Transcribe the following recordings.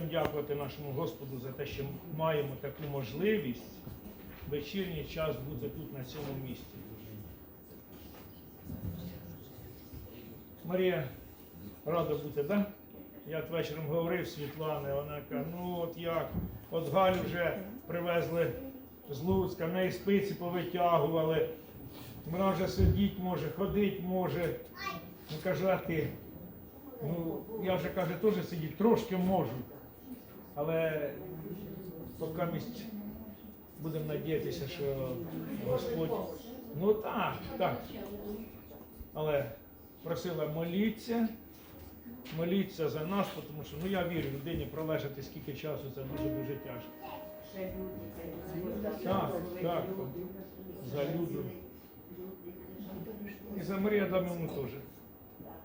будемо дякувати нашому Господу за те, що маємо таку можливість вечірній час бути тут, на цьому місці. Марія рада бути, так? Да? Я вечором говорив з Світлани, вона каже, ну от як, от Галю вже привезли з Луцька, в неї спиці повитягували, вона вже сидіти може, ходити може. Ну кажу, а ти? Ну, я вже каже, теж сидіти, трошки можу. Але поки будемо надіятися, що Господь. Ну так, так. Але просила моліться, моліться за нас, тому що ну я вірю, людині пролежати скільки часу, це дуже-дуже тяжко. Так, так. За люду. І за Марія Адамівну теж.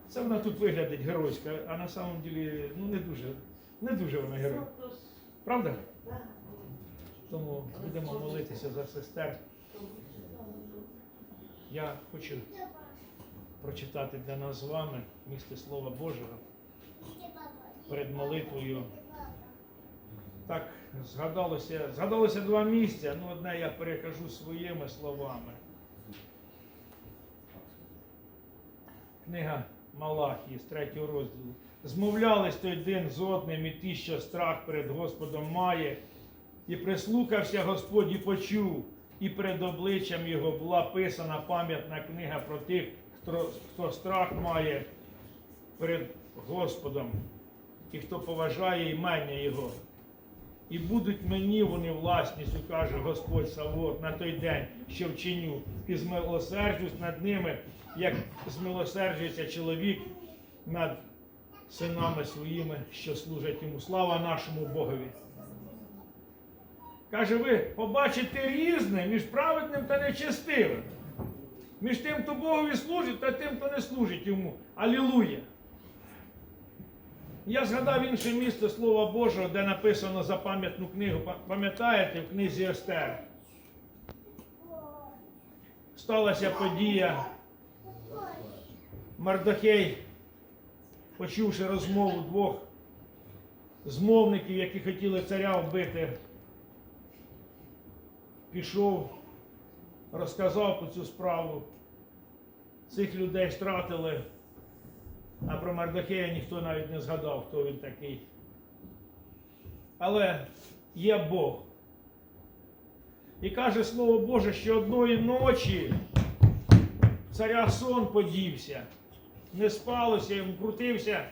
Це вона тут виглядить геройська, а на самом ділі ну не дуже, не дуже вона герой. Правда? Тому будемо молитися за сестер. Я хочу прочитати для нас з вами місце Слова Божого перед молитвою. Так, згадалося, згадалося два місця, ну одне я перекажу своїми словами. Книга Малахії з третього розділу. Змовлялись той день з одним і ті, що страх перед Господом має, і прислухався Господь і почув, і перед обличчям його була писана пам'ятна книга про тих, хто, хто страх має перед Господом, і хто поважає імення Його. І будуть мені вони власністю, каже Господь Савот, на той день, що вчиню, і змилосерджусь над ними, як змилосерджується чоловік над синами своїми, що служать йому. Слава нашому Богові. Каже, ви побачите різне між праведним та нечестивим, між тим, хто Богові служить, та тим, хто не служить йому. Алілуя! Я згадав інше місце Слова Божого, де написано за пам'ятну книгу. Пам'ятаєте в книзі Естер? Сталася подія. Мардохей, почувши розмову двох змовників, які хотіли царя вбити, пішов, розказав про цю справу. Цих людей стратили. А про Мардохея ніхто навіть не згадав, хто він такий. Але є Бог. І каже Слово Боже, що одної ночі царя сон подівся, не спалося, йому крутився.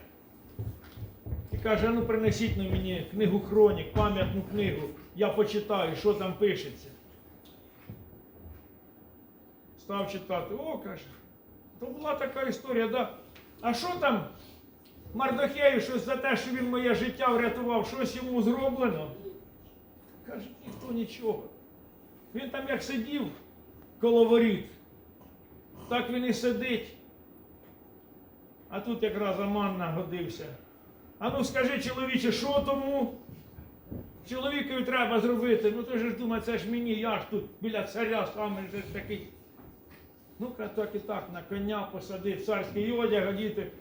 І каже, ну принесіть на мені книгу хронік, пам'ятну книгу. Я почитаю, що там пишеться. Став читати, о, каже, то була така історія, да? А що там Мардохею щось за те, що він моє життя врятував, щось йому зроблено? Каже, ніхто нічого. Він там як сидів коло воріт, так він і сидить. А тут якраз Аман нагодився. А ну скажи, чоловіче, що тому? Чоловікові треба зробити. Ну ти ж думає, це ж мені, я ж тут біля царя саме ж такий. Ну-ка так і так на коня посадив, царський одяг одіти.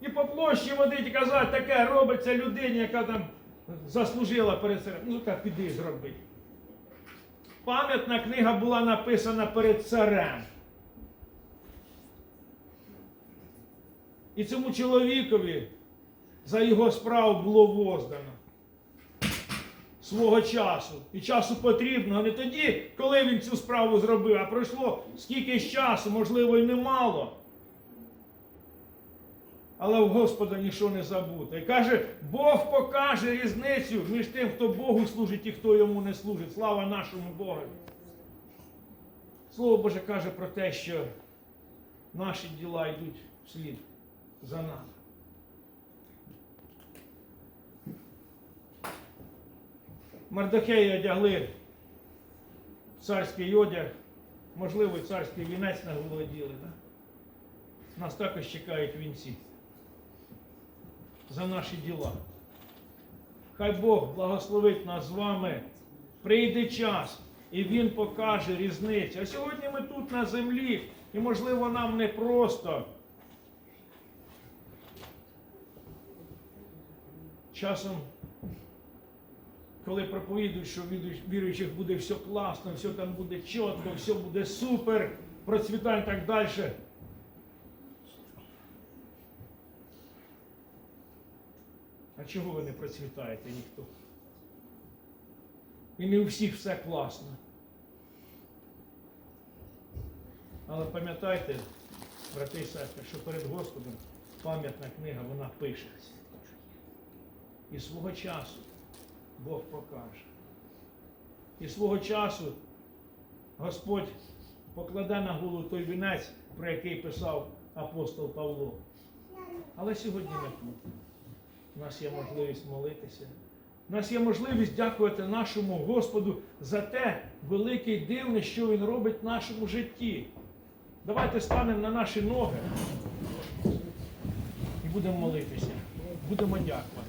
І по площі водить казати, таке робиться людині, яка там заслужила перед царем. Ну-ка, піди зроби. Пам'ятна книга була написана перед царем. І цьому чоловікові за його справу було воздано свого часу. І часу потрібно не тоді, коли він цю справу зробив, а пройшло скільки часу, можливо, і немало. Але в Господа нічого не забуто. І каже, Бог покаже різницю між тим, хто Богу служить і хто йому не служить. Слава нашому Богу. Слово Боже каже про те, що наші діла йдуть вслід за нами. Мардохея одягли царський одяг, можливо, царський вінець на голову. Да? Нас також чекають вінці за наші діла. Хай Бог благословить нас з вами. Прийде час, і Він покаже різницю. А сьогодні ми тут на землі, і можливо нам не просто. Часом коли проповідують, що віруючих буде все класно, все там буде чітко, все буде супер, процвітання так далі. А чого ви не процвітаєте ніхто? І не у всіх все класно. Але пам'ятайте, брати і сестри, що перед Господом пам'ятна книга, вона пишеться. І свого часу Бог покаже. І свого часу Господь покладе на голову той вінець, про який писав апостол Павло. Але сьогодні не тут. У нас є можливість молитися. У нас є можливість дякувати нашому Господу за те велике і дивне, що Він робить в нашому житті. Давайте станемо на наші ноги і будемо молитися. Будемо дякувати.